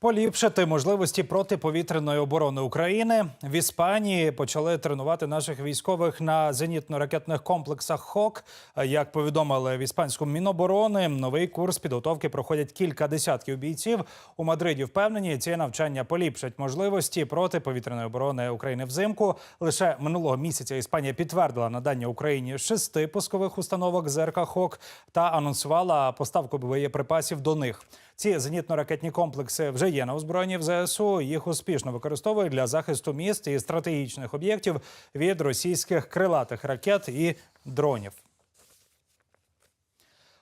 Поліпшити можливості протиповітряної оборони України в Іспанії почали тренувати наших військових на зенітно-ракетних комплексах ХОК. Як повідомили в іспанському міноборони, новий курс підготовки проходять кілька десятків бійців. У Мадриді впевнені, ці навчання поліпшать можливості протиповітряної оборони України взимку. Лише минулого місяця Іспанія підтвердила надання Україні шести пускових установок ЗРК ХОК та анонсувала поставку боєприпасів до них. Ці зенітно-ракетні комплекси вже є на озброєнні в ЗСУ. Їх успішно використовують для захисту міст і стратегічних об'єктів від російських крилатих ракет і дронів.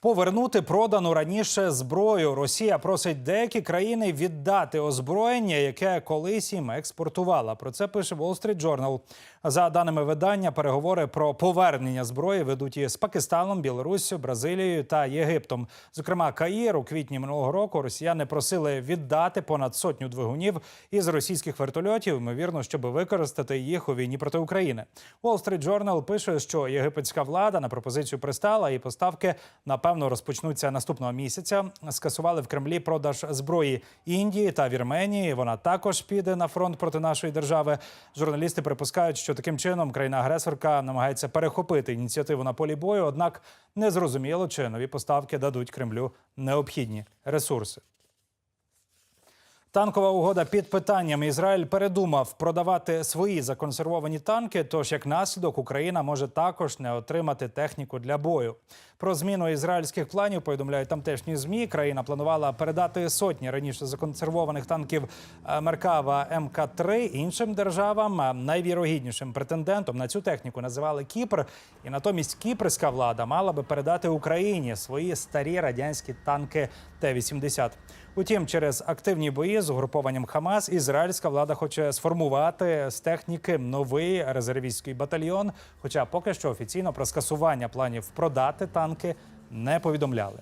Повернути продану раніше зброю. Росія просить деякі країни віддати озброєння, яке колись їм експортувала. Про це пише Wall Street Journal. За даними видання, переговори про повернення зброї ведуть із Пакистаном, Білоруссю, Бразилією та Єгиптом. Зокрема, Каїр у квітні минулого року росіяни просили віддати понад сотню двигунів із російських вертольотів, ймовірно, щоб використати їх у війні проти України. Wall Street Journal пише, що єгипетська влада на пропозицію пристала і поставки напевно розпочнуться наступного місяця. Скасували в Кремлі продаж зброї Індії та Вірменії. Вона також піде на фронт проти нашої держави. Журналісти припускають, що таким чином країна-агресорка намагається перехопити ініціативу на полі бою однак не зрозуміло, чи нові поставки дадуть Кремлю необхідні ресурси. Танкова угода під питанням. Ізраїль передумав продавати свої законсервовані танки. Тож, як наслідок, Україна може також не отримати техніку для бою. Про зміну ізраїльських планів повідомляють тамтешні змі. Країна планувала передати сотні раніше законсервованих танків е, Меркава МК-3 іншим державам. Найвірогіднішим претендентом на цю техніку називали Кіпр. І натомість кіпрська влада мала би передати Україні свої старі радянські танки Т-80. Утім, через активні бої з угрупованням Хамас ізраїльська влада хоче сформувати з техніки новий резервістський батальйон. Хоча поки що офіційно про скасування планів продати танки не повідомляли.